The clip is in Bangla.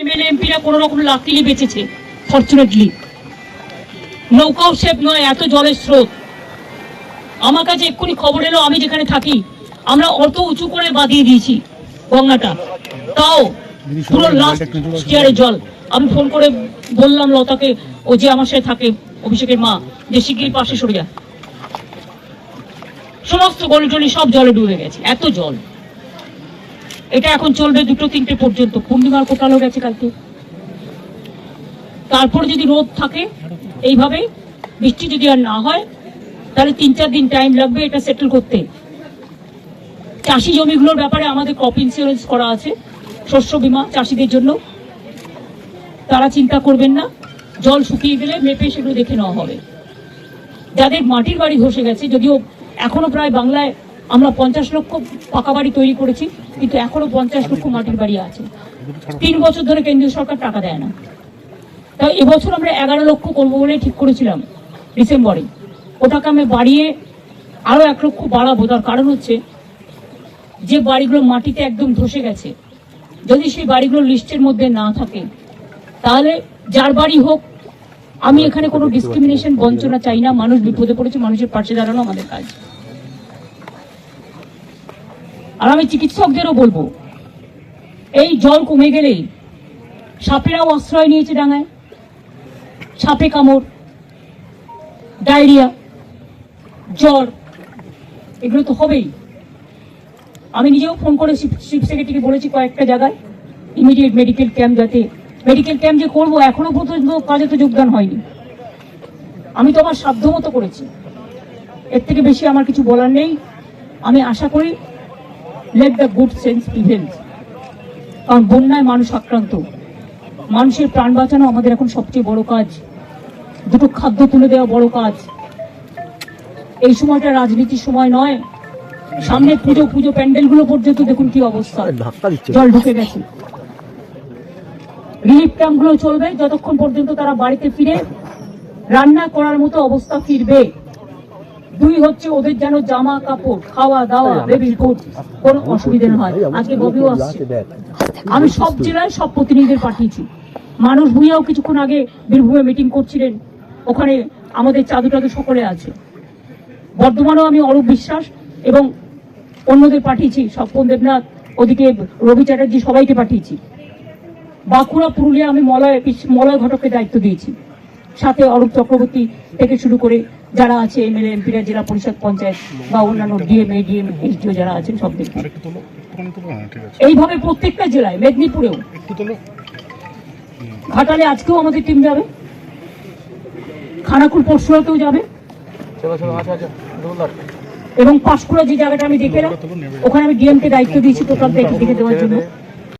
এমএলএ এমপিরা কোনো রকম লাকিলি বেঁচেছে ফর্চুনেটলি নৌকাও সেফ নয়, এত জলের স্রোত। আমার কাছে এক্ষুনি খবর এলো, আমি যেখানে থাকি, আমরা অত উঁচু করে বাঁধিয়ে দিয়েছি গঙ্গাটা। তাও পুরো লাস্ট চেয়ারে জল। আমি ফোন করে বললাম লতাকে, ও যে আমার সাথে থাকে, অভিষেকের মা, যে শিগগির পাশে সরে যা। সমস্ত গলি টলি সব জলে ডুবে গেছে, এত জল। এটা এখন চলবে দুটো তিনটে পর্যন্ত। পূর্ণিমার কোটালো গেছে কালকে। তারপর যদি রোদ থাকে, এইভাবে, বৃষ্টি যদি আর না হয়, তাহলে তিন চার দিন টাইম লাগবে এটা সেটেল করতে। চাষি জমিগুলোর ব্যাপারে আমাদের ক্রপ ইন্স্যুরেন্স করা আছে, শস্য বীমা চাষিদের জন্য। তারা চিন্তা করবেন না, জল শুকিয়ে গেলে মেপে সেগুলো দেখে নেওয়া হবে। যাদের মাটির বাড়ি ধসে গেছে, যদিও এখনও প্রায় বাংলায় আমরা পঞ্চাশ লক্ষ পাকা বাড়ি তৈরি করেছি, কিন্তু এখনও পঞ্চাশ লক্ষ মাটির বাড়ি আছে। তিন বছর ধরে কেন্দ্রীয় সরকার টাকা দেয় না। তাই এবছর আমরা এগারো লক্ষ করব বলে ঠিক করেছিলাম, ডিসেম্বরে। ওটাকে আমি বাড়িয়ে আরও এক লক্ষ বাড়াবো। তার কারণ হচ্ছে, যে বাড়িগুলো মাটিতে একদম ধসে গেছে, যদি সেই বাড়িগুলো লিস্টের মধ্যে না থাকে, তাহলে যার বাড়ি হোক, আমি এখানে কোনো ডিসক্রিমিনেশন বঞ্চনা চাই না। মানুষ বিপদে পড়েছে, মানুষের পাশে দাঁড়ানো আমাদের কাজ। আর আমি চিকিৎসকদেরও বলব, এই জল কমে গেলেই সাপেরাও আশ্রয় নিয়েছে ডাঙায়। সাপে কামড়, ডায়রিয়া, জ্বর, এগুলো তো হবেই। আমি নিজেও ফোন করে চিফ সেক্রেটারিকে বলেছি কয়েকটা জায়গায়, ইমিডিয়েট মেডিকেল ক্যাম্প যাতে, মেডিকেল ক্যাম্প যে করব, এখনও পর্যন্ত কাজে তো যোগদান হয়নি। আমি তো আমার সাধ্য মতো করেছি। এর থেকে বেশি আমার কিছু বলার নেই। আমি আশা করি let the good sense prevail কারণ বন্যায় মানুষ আক্রান্ত। মানুষের প্রাণ বাঁচানো আমাদের এখন সবচেয়ে বড় কাজ। দুটো খাদ্য তুলে দেওয়া বড় কাজ। এই সময়টা রাজনীতির সময় নয়। সামনে পুজো পুজো প্যান্ডেলগুলো পর্যন্ত দেখুন কি অবস্থা। জল ঢুকে গেছে। রিলিফ ক্যাম্পগুলো চলবে। যতক্ষণ পর্যন্ত তারা বাড়িতে ফিরে রান্না করার মতো অবস্থা ফিরবে। দুই হচ্ছে ওদের যেন জামা কাপড় খাওয়া দাওয়া বেবি ফুড কোনো অসুবিধে না হয় আজকে ববিও আসছে। আমি সব জেলায় সব প্রতিনিধিদের পাঠিয়েছি। মানুষ ভুইয়াও কিছুক্ষণ আগে বীরভূমে মিটিং করছিলেন। ওখানে আমাদের চাদু টাদু সকলে আছে। বর্ধমানেও আমি অরূপ বিশ্বাস এবং অন্যদের পাঠিয়েছি স্বপন দেবনাথ ওদিকে রবি চ্যাটার্জি সবাইকে পাঠিয়েছি। বাঁকুড়া পুরুলিয়া আমি মলয় মলয় ঘটককে দায়িত্ব দিয়েছি। সাথে অরূপ চক্রবর্তী থেকে শুরু করে যারা আছে এমএলএ এমপিরা জেলা পরিষদ পঞ্চায়েত বা অন্যান্য ডিএম এডিএম এসডিও যারা আছেন একটুখানি তোলো হ্যাঁ এইভাবে প্রত্যেকটা জেলায় মেদিনীপুরেও। ঘাটালে আজকেও আমাদের টিম যাবে। খানাকুল পরশুরাতেও যাবে। এবং পাঁশকুড়া যে জায়গাটা আমি দেখে ওখানে আমি ডিএম কে দায়িত্ব দিয়েছি টোটাল দেখে দেখে দেওয়ার জন্য।